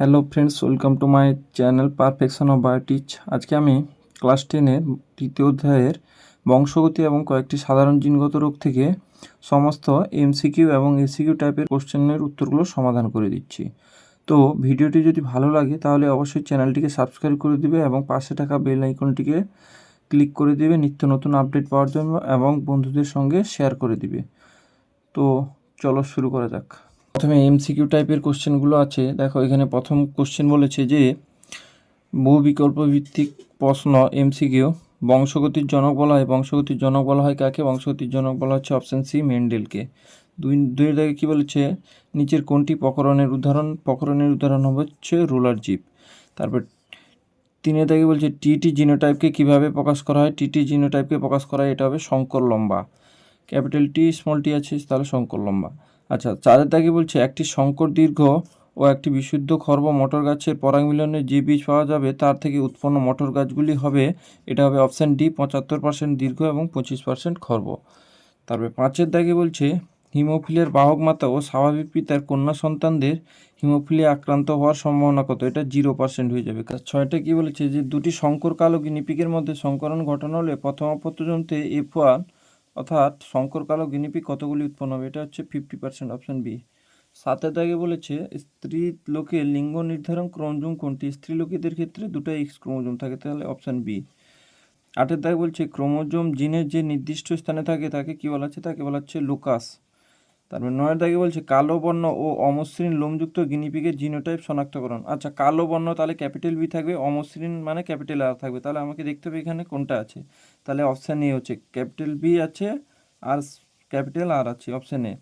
Hello friends, welcome to my channel perfection of Biotech. আজকে আমি class টেনের তৃতীয় অধ্যায়ের বংশগতি এবং কয়েকটি সাধারণ জিনগত রোগ থেকে সমস্ত এমসিকিউ এবং এসিকিউ টাইপের কোশ্চেনের উত্তরগুলো সমাধান করে দিচ্ছি। তো ভিডিওটি যদি ভালো লাগে, তাহলে অবশ্যই চ্যানেলটিকে সাবস্ক্রাইব করে দিবে এবং পাশে থাকা বেল আইকনটিকে ক্লিক করে দিবে, নিত্য নতুন আপডেট পাওয়ার জন্য এবং বন্ধুদের সঙ্গে শেয়ার করে দিবে। তো চলো শুরু করা যাক। প্রথমে এমসিকিউ টাইপের কোশ্চেনগুলো আছে। দেখো, এখানে প্রথম কোশ্চেন বলেছে যে বহু বিকল্প ভিত্তিক প্রশ্ন এমসিকিউ বংশগতির জনক বলা হয়। বংশগতির জনক বলা হয় কাকে? বংশগতির জনক বলা হচ্ছে অপশান সি মেন্ডেলকে দুই দুই দাগে কী বলেছে? নিচের কোনটি প্রকরণের উদাহরণ? প্রকরণের উদাহরণ হচ্ছে রুলার জিপ তারপর তিনে দাগে বলছে টিটি জিনোটাইপকে কীভাবে প্রকাশ করা হয়? টিটি জিনোটাইপকে প্রকাশ করা হয়, এটা হবে শঙ্কর লম্বা। ক্যাপিটাল টি স্মল টি আছে, তাহলে শঙ্কর লম্বা। আচ্ছা চারের দাগে বলছে, একটি শঙ্কর দীর্ঘ ও একটি বিশুদ্ধ খর্ব মটর গাছের পরাগ মিলনে যে বীজ পাওয়া যাবে, তার থেকে উৎপন্ন মটর গাছগুলি হবে, এটা হবে অপশান ডি, পঁচাত্তর পার্সেন্ট দীর্ঘ এবং পঁচিশ পার্সেন্ট খর্ব। তারপরে পাঁচের দাগে বলছে, হিমোফিলের বাহক মাতা ও স্বাভাবিক পিতার কন্যা সন্তানদের হিমোফিলিয়া আক্রান্ত হওয়ার সম্ভাবনা কত? এটা জিরো পার্সেন্ট হয়ে যাবে। কাজ ছয়টা কী বলেছে যে, দুটি শঙ্কর কালো গিনিপিকের মধ্যে সংকরণ ঘটানো হলে প্রথম অপত্যজন্তে এফ ওয়ান অর্থাৎ শঙ্কর কালো গিনিপিক কতগুলি উৎপন্ন হবে? এটা হচ্ছে ফিফটি পার্সেন্ট অপশন বি সাতের দাগে বলেছে, স্ত্রী লোকে লিঙ্গ নির্ধারণ ক্রমজম কোনটি? স্ত্রী লোকেদের ক্ষেত্রে দুটো এক্স ক্রোমোজোম থাকে, তাহলে অপশান বি আটের দাগে বলছে, ক্রোমোজোম জিনের যে নির্দিষ্ট স্থানে থাকে, তাকে কী বলা হচ্ছে? তাকে বলা হচ্ছে লুকাস তারপর নয়ের দাগে বলছে, কালো বর্ণ ও অমসৃণ লোমযুক্ত গিনিপিকের জিনোটাইপ শনাক্তকরণ। আচ্ছা কালো বর্ণ তাহলে ক্যাপিটাল বি থাকবে, অমসৃণ মানে ক্যাপিটাল আর থাকবে। তাহলে আমাকে দেখতে হবে এখানে কোনটা আছে। তাহলে অপশান এ হচ্ছে ক্যাপিটাল বি আছে আর ক্যাপিটাল আর আছে অপশান এ।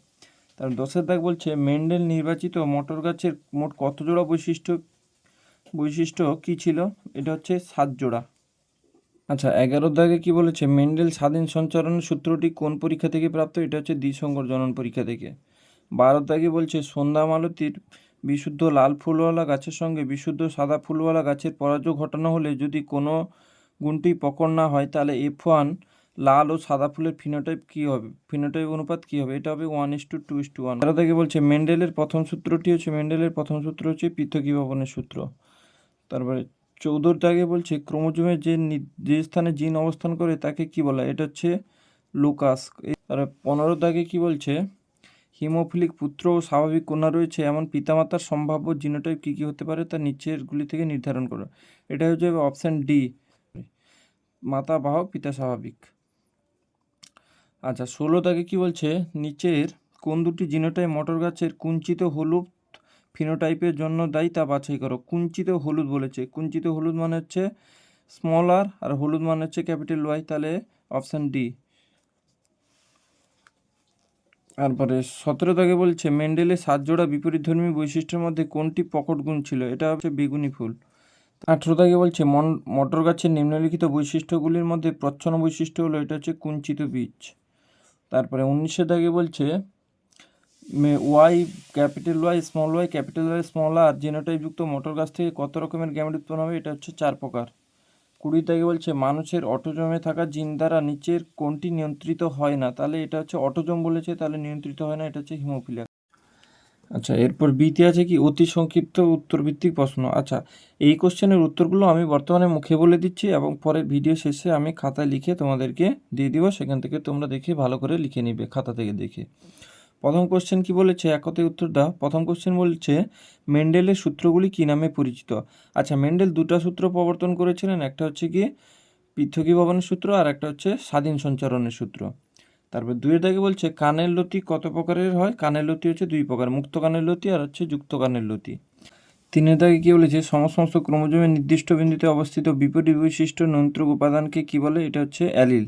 তার দশের দাগ বলছে, মেন্ডেল নির্বাচিত মটর গাছের মোট কত জোড়া বৈশিষ্ট্য বৈশিষ্ট্য কি ছিল? এটা হচ্ছে সাত জোড়া। আচ্ছা এগারো দাগে কি বলেছে? মেন্ডেল স্বাধীন সঞ্চারণের সূত্রটি কোন পরীক্ষা থেকে প্রাপ্ত? এটা হচ্ছে দ্বিসংকর জনন পরীক্ষা থেকে। বারো দাগে বলছে, সন্ধ্যা মালতীর বিশুদ্ধ লাল ফুলওয়ালা গাছের সঙ্গে বিশুদ্ধ সাদা ফুলওয়ালা গাছের পরাজয় ঘটানো হলে যদি কোনো গুণটি প্রকট না হয়, তাহলে এফ ওয়ান লাল ও সাদা ফুলের ফিনোটাইপ কী হবে? ফিনোটাইপ অনুপাত কী হবে? এটা হবে one is to two is to one. তারা থেকে বলছে, মেন্ডেলের প্রথম সূত্রটি হচ্ছে, মেন্ডেলের প্রথম সূত্র হচ্ছে পৃথকীভবনের সূত্র। তারপরে চৌদ্দর দাগে বলছে ক্রোমোজোমের যে যে স্থানে জিন অবস্থান করে তাকে কি বলা এটা হচ্ছে লুকাস। আর পনেরো দাগে কি বলছে? হিমোফিলিক পুত্র ও স্বাভাবিক কন্যা রয়েছে, এমন পিতামাতার সম্ভাব্য জিনোটাইপ কী কী হতে পারে তা নিচেরগুলি থেকে নির্ধারণ করো। এটা হচ্ছে অপশান ডি। মাতা বাহ পিতা স্বাভাবিক। আচ্ছা ষোলো দাগে কি বলছে? নিচের কোন দুটি জিনোটাইপ মটর গাছের কুঞ্চিত হলুদ ফিনোটাইপের জন্য দায়ী, তা বাছাই করো। কুঞ্চিত হলুদ বলেছে। কুঞ্চিত হলুদ মানে হচ্ছে স্মল আর আর হলুদ মানে হচ্ছে ক্যাপিটাল ওয়াই তাহলে অপশান ডি তারপরে সতেরো দাগে বলছে, মেন্ডেলের সাত জোড়া বিপরীতধর্মী বৈশিষ্ট্যের মধ্যে কোনটি প্রকট গুণ ছিল? এটা হচ্ছে বেগুনি ফুল। আঠেরো দাগে বলছে, মন মটর গাছের নিম্নলিখিত বৈশিষ্ট্যগুলির মধ্যে প্রচ্ছন্ন বৈশিষ্ট্য হলো, এটা হচ্ছে কুঞ্চিত বীজ। তারপরে উনিশশো দাগে বলছে Y capital Y, small Y, capital Y, small R, জিনোটাইপযুক্ত মোটর গাছ থেকে কত রকমের গ্যামেট উৎপন্ন হবে, এটা হচ্ছে চার প্রকার। কুড়ি থেকে বলছে, মানুষের অটোজমে থাকা জিন দ্বারা নিচের কোনটি নিয়ন্ত্রিত হয় না। তাহলে এটা হচ্ছে অটোজম বলেছে, তাহলে নিয়ন্ত্রিত হয় না, এটা হচ্ছে হিমোফিলিয়া। আচ্ছা এরপর বিতে আছে কি, অতি সংক্ষিপ্ত উত্তরভিত্তিক প্রশ্ন। আচ্ছা এই কোশ্চেনের উত্তরগুলো আমি বর্তমানে মুখে বলে দিচ্ছি এবং পরে ভিডিও শেষে আমি খাতায় লিখে তোমাদেরকে দিয়ে দিব, সেখান থেকে তোমরা দেখে ভালো করে লিখে নিবে, খাতা থেকে দেখে। প্রথম কোশ্চেন কি বলেছে? এক কথায় উত্তর দাও। প্রথম কোশ্চেন বলছে, মেন্ডেলের সূত্রগুলি কি নামে পরিচিত? আচ্ছা মেন্ডেল দুটা সূত্র প্রবর্তন করেছিলেন। একটা হচ্ছে কি পৃথকীভবনের সূত্র আর একটা হচ্ছে স্বাধীন সঞ্চারণের সূত্র। তারপর দুইয়ের দাগে বলছে, কানের লতি কত প্রকারের হয়? কানের লতি হচ্ছে দুই প্রকার, মুক্ত কানের লতি আর হচ্ছে যুক্ত কানের লতি। তিনের দাগে কি বলেছে সমস্ত ক্রোমোজোমের নির্দিষ্ট বিন্দুতে অবস্থিত বিপরীত বৈশিষ্ট্য নিয়ন্ত্রক উপাদানকে কি বলে? এটা হচ্ছে অ্যালিল।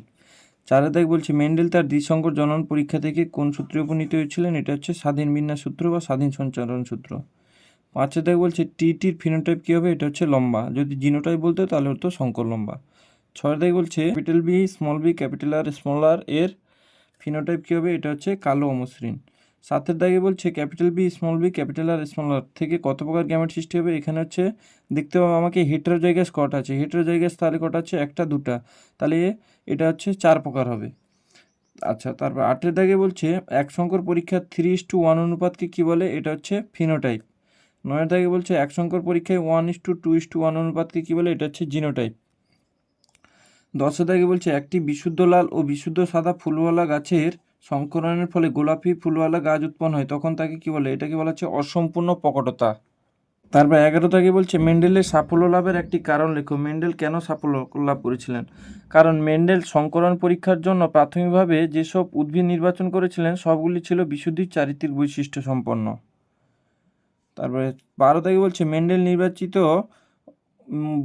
দাগে বলছে, মেন্ডেল তার দ্বিসংকর জনন পরীক্ষা থেকে কোন সূত্রে উপনীত হয়েছিলেন? এটা হচ্ছে স্বাধীন বিন্যাস সূত্র বা স্বাধীন সঞ্চালন সূত্র। পাঁচে দেখ বলছে, টিটির ফিনোটাইপ কী হবে? এটা হচ্ছে লম্বা। যদি জিনোটাইপ বলতে তাহলে হতো শঙ্কর লম্বা। ছয় দাগে বলছে, capital B, small B, capital R, small R, এর ফিনোটাইপ কী হবে? এটা হচ্ছে কালো অমসৃণ। সাতের দাগে বলছে, capital B small B capital R small R থেকে কত প্রকার গ্যামেট সৃষ্টি হবে? এখানে হচ্ছে, দেখতে পাবো আমাকে হেটারোজাইগাস কটা আছে। হেটারোজাইগাস তাহলে কটা আছে একটা, দুটা। তাহলে এটা হচ্ছে চার প্রকার হবে। আচ্ছা তারপর আটের দাগে বলছে, এক সংকর পরীক্ষা থ্রি ইস টু ওয়ান অনুপাতকে কী বলে? এটা হচ্ছে ফিনোটাইপ নয়ের দাগে বলছে, এক সংখ্যার পরীক্ষায় one is to two is to one অনুপাতকে কী বলে? এটা হচ্ছে জিনোটাইপ দশের দাগে বলছে, একটি বিশুদ্ধ লাল ও বিশুদ্ধ সাদা ফুলওয়ালা গাছের সংকরণের ফলে গোলাপি ফুলওয়ালা গাছ উৎপন্ন হয়। তখন তাকে কি বলে? এটাকে বলা হচ্ছে অসম্পূর্ণ প্রকটতা তারপর এগারো তাকে বলছে, মেন্ডেলের সাফল্য লাভের একটি কারণ লেখো। মেন্ডেল কেন সাফল্য লাভ করেছিলেন? কারণ মেন্ডেল সংকরণ পরীক্ষার জন্য প্রাথমিকভাবে যেসব উদ্ভিদ নির্বাচন করেছিলেন, সবগুলি ছিল বিশুদ্ধির চারিত্রিক বৈশিষ্ট্য সম্পন্ন। তারপরে বারো তাকে বলছে, মেন্ডেল নির্বাচিত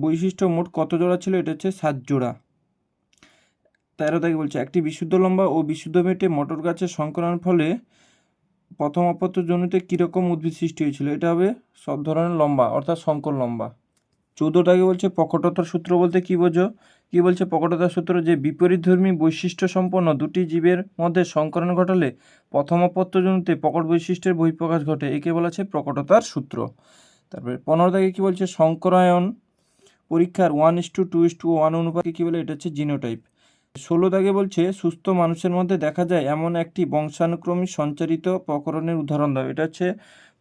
বৈশিষ্ট্য মোট কত জোড়া ছিল? এটা হচ্ছে সাত জোড়া। তেরো তাকে বলছে, একটি বিশুদ্ধ লম্বা ও বিশুদ্ধ মেটে মটর গাছের সংকরণ ফলে প্রথম অপত্য জমিতে কীরকম উদ্ভিদ সৃষ্টি হয়েছিল? এটা হবে সব ধরনের লম্বা, অর্থাৎ সংকর লম্বা। চৌদ্দটাকে বলছে প্রকটতার সূত্র বলতে কি বোঝো? কি বলছে প্রকটতার সূত্র যে বিপরীতধর্মী বৈশিষ্ট্য সম্পন্ন দুটি জীবের মধ্যে সংকরণ ঘটালে প্রথম জমিতে প্রকট বৈশিষ্ট্যের বহিঃপ্রকাশ ঘটে। একে বলা প্রকটতার সূত্র। তারপরে পনেরো দাগে কী বলছে, সংকরায়ন পরীক্ষার one is to two is to one অনুপাতে কী বলে? এটা হচ্ছে জিনোটাইপ ষোলো দাগে বলছে, সুস্থ মানুষের মধ্যে দেখা যায় এমন একটি বংশানুক্রমিক সঞ্চারিত প্রকরণের উদাহরণ দাও। এটা হচ্ছে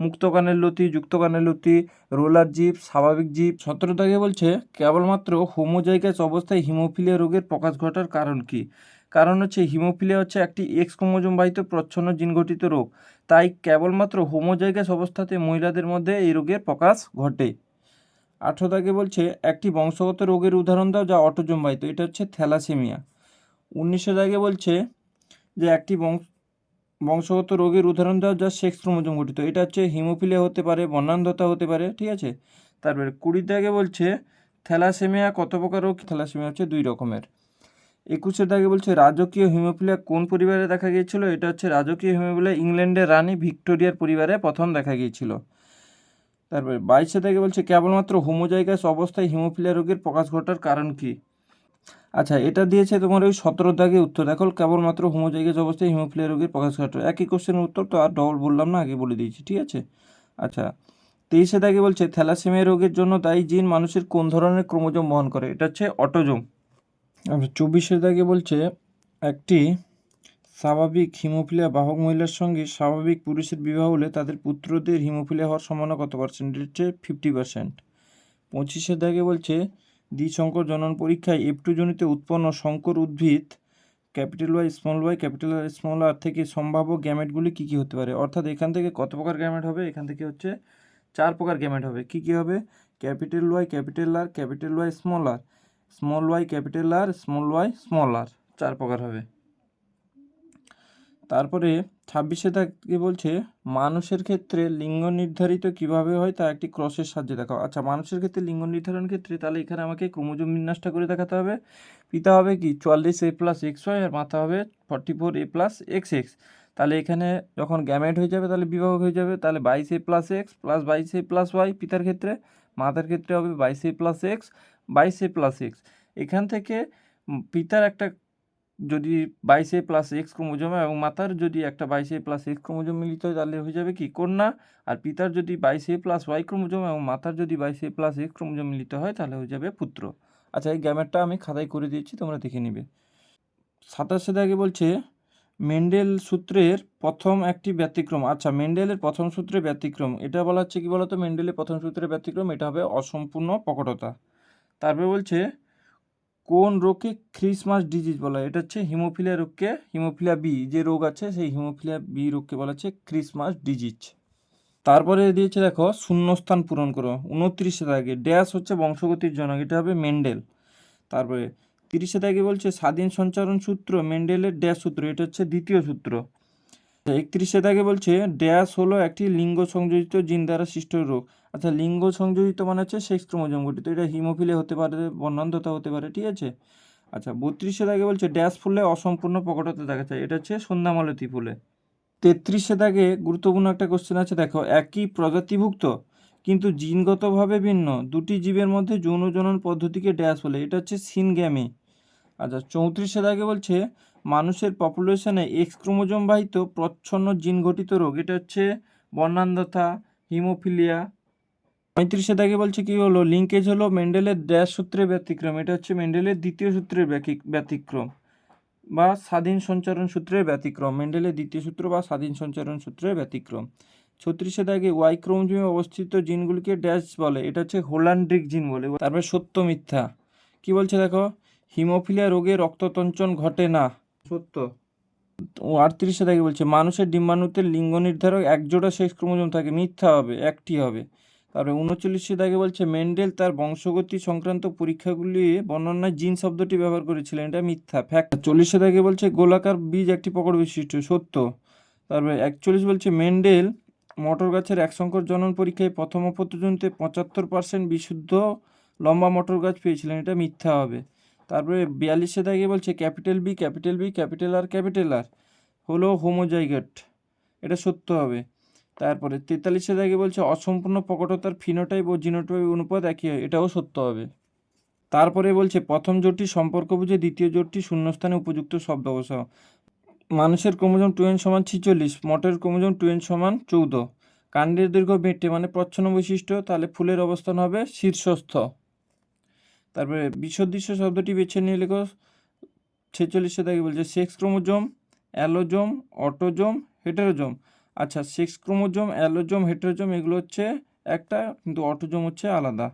মুক্তকানের লতি যুক্তকানের লতি, রোলার জীব, স্বাভাবিক জীব। সতেরো দাগে বলছে, কেবলমাত্র হোমোজাইগাস অবস্থায় হিমোফিলিয়া রোগের প্রকাশ ঘটার কারণ কি? কারণ হচ্ছে হিমোফিলিয়া হচ্ছে একটি এক্স ক্রোমোজোম বাহিত প্রচ্ছন্ন জিনগঠিত রোগ। তাই কেবলমাত্র হোমোজাইগাস অবস্থাতে মহিলাদের মধ্যে এই রোগের প্রকাশ ঘটে। আঠেরো দাগে বলছে, একটি বংশগত রোগের উদাহরণ দাও যা অটোজোম বাহিত। এটা হচ্ছে থ্যালাসেমিয়া। উনিশশো জায়গায় বলছে যে একটি বংশ, বংশগত রোগের উদাহরণ দাও যা সেক্স ক্রোমোজোম গঠিত। এটা হচ্ছে হিমোফিলিয়া হতে পারে বর্ণান্ধতা হতে পারে, ঠিক আছে? তারপরে কুড়ি দাগে বলছে থ্যালাসেমিয়া কত প্রকার রোগ? থ্যালাসেমিয়া হচ্ছে দুই রকমের। একুশের দাগে বলছে রাজকীয় হিমোফিলিয়া কোন পরিবারে দেখা গিয়েছিল? এটা হচ্ছে রাজকীয় হিমোফিলিয়া ইংল্যান্ডের রানী ভিক্টোরিয়ার পরিবারে প্রথম দেখা গিয়েছিল। তারপরে বাইশে থেকে বলছে কেবলমাত্র হোমোজাইগাস অবস্থায় হিমোফিলিয়া রোগের প্রকাশ ঘটার কারণ কি? আচ্ছা এটা দিয়েছে তোমার ওই সতেরো দাগে উত্তর। দেখো, কেবলমাত্র হোমোজাইগাস অবস্থায় হিমোফিলিয়া রোগের প্রকাশ ঘটে। একই কোশ্চেনের উত্তর তো আর ডবল বললাম না, আগে বলে দিয়েছি, ঠিক আছে? আচ্ছা তেইশে দাগে বলছে, থ্যালাসেমিয়া রোগের জন্য দায়ী জিন মানুষের কোন ধরনের ক্রোমোজোম বহন করে? এটা হচ্ছে অটোজোম। আচ্ছা চব্বিশে দাগে বলছে, একটি স্বাভাবিক হিমোফিলিয়া বাহক মহিলার সঙ্গে স্বাভাবিক পুরুষের বিবাহ হলে তাদের পুত্রদের হিমোফিলিয়া হওয়ার সম্ভাবনা কত পার্সেন্ট হচ্ছে ফিফটি পার্সেন্ট পঁচিশের দাগে বলছে দ্বিসংকর জনন পরীক্ষায় জনিতে উৎপন্ন শঙ্কর উদ্ভিদ, capital Y, small Y, capital R small R থেকে সম্ভাব্য গ্যামেটগুলি কী কী হতে পারে? অর্থাৎ এখান থেকে কত প্রকার গ্যামেট হবে? এখান থেকে হচ্ছে চার প্রকার গ্যামেট হবে। কী কী হবে? Capital Y, capital R, capital Y, small R. Small Y, capital R, small Y, small R. চার প্রকার হবে। তারপরে ছাব্বিশে থেকে বলছে? মানুষের ক্ষেত্রে লিঙ্গ নির্ধারিত কীভাবে হয় তা একটি ক্রসের সাহায্যে দেখাও। আচ্ছা মানুষের ক্ষেত্রে লিঙ্গ নির্ধারণ ক্ষেত্রে তাহলে এখানে আমাকে ক্রোমোজোম বিন্যাসটা করে দেখাতে হবে। পিতা হবে কি? চুয়াল্লিশ এ প্লাস এক্স ওয়াই আর মাথা হবে forty four A plus X X তাহলে এখানে যখন গ্যামেট হয়ে যাবে, তাহলে বিভাগ হয়ে যাবে। তাহলে বাইশ এ প্লাস এক্স প্লাস বাইশ এ প্লাস ওয়াই পিতার ক্ষেত্রে। মাতার ক্ষেত্রে হবে বাইশ এ প্লাস এক্স বাইশ এ প্লাস এক্স এখান থেকে পিতার একটা যদি বাইশে প্লাস এক্স ক্রোমোজোম এবং মাতার যদি একটা বাইশে প্লাস এক্স ক্রোমোজোম মিলিত হয়, তাহলে হয়ে যাবে কি? কন্যা। আর পিতার যদি বাইশে প্লাস ওয়াই ক্রোমোজোম এবং মাতার যদি বাইশে প্লাস এক্স ক্রোমোজোম মিলিত হয়, তাহলে হয়ে যাবে পুত্র। আচ্ছা এই গ্যামেটটা আমি খাতায় করে দিয়েছি, তোমরা দেখে নিবে। সাতাশে আগে বলছে, মেন্ডেল সূত্রের প্রথম একটি ব্যতিক্রম। আচ্ছা মেন্ডেলের প্রথম সূত্রে ব্যতিক্রম। এটা বলা হচ্ছে কি বলতো? মেন্ডেলের প্রথম সূত্রের ব্যতিক্রম, এটা হবে অসম্পূর্ণ প্রকটতা। তারপরে বলছে কোন রোগকে খ্রিসমাস ডিজিজ বলা হয়? এটা হচ্ছে হিমোফিলিয়া রোগকে, হিমোফিলিয়া বি, যে রোগ আছে সেই হিমোফিলিয়া বি রোগকে বলা হচ্ছে খ্রিসমাস ডিজিজ তারপরে দিয়েছে দেখো, শূন্যস্থান পূরণ করো, উনত্রিশে দাগে ড্যাশ হচ্ছে বংশগতির জনক, এটা হবে মেন্ডেল। তারপরে তিরিশে দাগে বলছে স্বাধীন সঞ্চারণ সূত্র, মেন্ডেলের ড্যাশ সূত্র, এটা হচ্ছে দ্বিতীয় সূত্র। একত্রিশে দাগে বলছে, ড্যাশ হলো একটি লিঙ্গ সংযোজিত জিন দ্বারা সৃষ্ট রোগ। আচ্ছা লিঙ্গ সংযোজিত মানে হচ্ছে সেক্স ক্রোমোজোম গঠিত। এটা হিমোফিলে হতে পারে, বর্ণান্ধতা হতে পারে, ঠিক আছে? আচ্ছা বত্রিশে দাগে বলছে, ড্যাশ ফুলে অসম্পূর্ণ প্রকটতা দেখা যায়। এটা হচ্ছে সন্ধ্যামালতি ফুলে। তেত্রিশে দাগে গুরুত্বপূর্ণ একটা কোশ্চেন আছে, দেখো, একই প্রজাতিভুক্ত, কিন্তু জিনগতভাবে ভিন্ন। দুটি জীবের মধ্যে যৌন জনন পদ্ধতিকে ড্যাশ বলে। এটা হচ্ছে সিনগ্যামি। আচ্ছা চৌত্রিশে দাগে বলছে মানুষের পপুলেশনে এক্স ক্রোমোজোম বাহিত প্রচ্ছন্ন জিন গঠিত রোগ। এটা হচ্ছে বর্ণান্ধতা হিমোফিলিয়া পঁয়ত্রিশে দাগে বলছে কি হলো? লিঙ্কেজ হলো মেন্ডেলের ড্যাশ সূত্রের ব্যতিক্রম। এটা হচ্ছে মেন্ডেলের দ্বিতীয় সূত্রের ব্যতিক্রম বা স্বাধীন সঞ্চারণ সূত্রের ব্যতিক্রম। মেন্ডেলের দ্বিতীয় সূত্র বা স্বাধীন সঞ্চারণ সূত্রের ব্যতিক্রম। ছত্রিশে দাগে ওয়াই ক্রোমোজোমে অবস্থিত জিনগুলিকে ড্যাশ বলে। এটা হচ্ছে হোল্যান্ড্রিক জিন বলে। তারপরে সত্য মিথ্যা। কি বলছে দেখো? হিমোফিলিয়া রোগে রক্ততঞ্চন ঘটে না। সত্য? আটত্রিশে দাগে বলছে, মানুষের ডিম্বাণুতে লিঙ্গ নির্ধারক একজোড়া শেষ ক্রোমোজোম থাকে, মিথ্যা হবে, একটি হবে। তারপরে উনচল্লিশে দাগে বলছে, মেন্ডেল তার বংশগতি সংক্রান্ত পরীক্ষাগুলি বর্ণনায় জিন শব্দটি ব্যবহার করেছিলেন, এটা মিথ্যা, ফ্যাক্ট। চল্লিশে দাগে বলছে, গোলাকার বীজ একটি প্রকট বিশিষ্ট, সত্য। তারপরে একচল্লিশ বলছে, মেন্ডেল মটর গাছের এক সংকর জনন পরীক্ষায় প্রথম পর্যন্ত পঁচাত্তর পার্সেন্ট বিশুদ্ধ লম্বা মটর গাছ পেয়েছিলেন, এটা মিথ্যা হবে। তারপরে বিয়াল্লিশে দাগে বলছে capital B capital B, capital R capital R. হলো হোমোজাইগট। এটা সত্য হবে। তারপরে তেতাল্লিশে দাগে বলছে অসম্পূর্ণ প্রকটতার ফিনোটাইপ ও জিনোটাইপ অনুপাত একই হয়। এটাও সত্য হবে। তারপরে বলছে প্রথম জোটটি সম্পর্ক বুঝে দ্বিতীয় জোটটি শূন্যস্থানে উপযুক্ত শব্দ বসাও। মানুষের ক্রোমোজোম টু এন সমান ছিচল্লিশ, মটের ক্রোমোজোম টু এন সমান চৌদ্দ। কাণ্ডের দৈর্ঘ্য বেটে মানে প্রচ্ছন্ন বৈশিষ্ট্য, তাহলে ফুলের অবস্থান হবে শীর্ষস্থ। তারপরে বিসদৃশ্য শব্দটি বেছে নিয়ে লেখো। ছেচল্লিশে দাগে বলছে sex chromosome, allosome, autosome, heterosome. আচ্ছা সেক্স ক্রোমোজোম, অ্যালোজোম, হেটেরোজোম এগুলো হচ্ছে একটা, কিন্তু অটোজোম হচ্ছে আলাদা।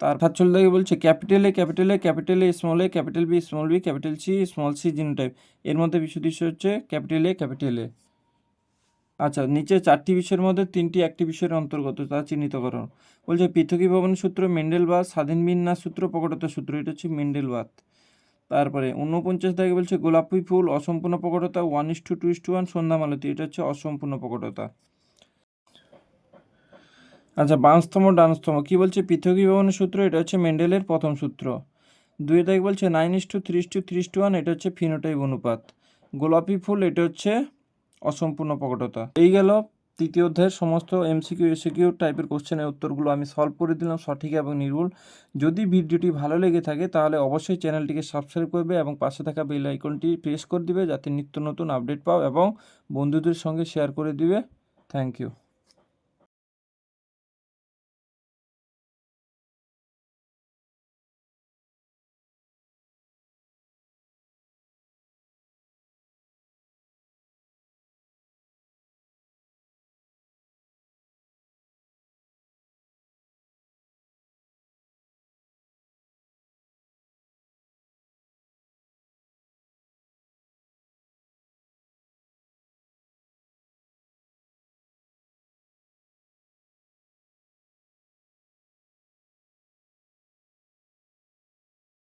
তার সাতচল্লিশ দাগে বলছে capital A capital A capital A small A, capital B small B, capital C, small C genotype. এর মধ্যে বিশুদৃশ্য হচ্ছে ক্যাপিটাল এ ক্যাপিটাল এ। আচ্ছা নিচে চারটি বিষয়ের মধ্যে তিনটি একটি বিষয়ের অন্তর্গত তা চিহ্নিত করো বলছে পৃথকীভবন সূত্র, মেন্ডেলবাদ, স্বাধীন বিন্যাস সূত্র, প্রকটতা সূত্র, এটা হচ্ছে মেন্ডেলবাদ। তারপরে, ঊনপঞ্চাশ দাগে বলছে, গোলাপি ফুল, অসম্পূর্ণ প্রকটতা one is to two is to one সন্ধ্যামালতি এটা হচ্ছে অসম্পূর্ণ প্রকটতা। আচ্ছা বাঁশতম ডানস্তম কি বলছে? পৃথকীভবনের সূত্র, এটা হচ্ছে মেন্ডেলের প্রথম সূত্র। দুই দাগে বলছে nine is to three is to three is to one এটা হচ্ছে ফিনোটাইপ অনুপাত। গোলাপি ফুল, এটা হচ্ছে অসম্পূর্ণ প্রকটতা। এই গেল তৃতীয় অধ্যায়ের সমস্ত এমসিকিউ, এসিকিউ টাইপের কোশ্চেনের উত্তরগুলো আমি সলভ করে দিলাম সঠিক এবং নির্ভুল। যদি ভিডিওটি ভালো লেগে থাকে তাহলে অবশ্যই চ্যানেলটিকে সাবস্ক্রাইব করবে এবং পাশে থাকা বেল আইকনটি প্রেস করে দিবে যাতে নিত্য নতুন আপডেট পাও এবং বন্ধুদের সঙ্গে শেয়ার করে দিবে। Thank you.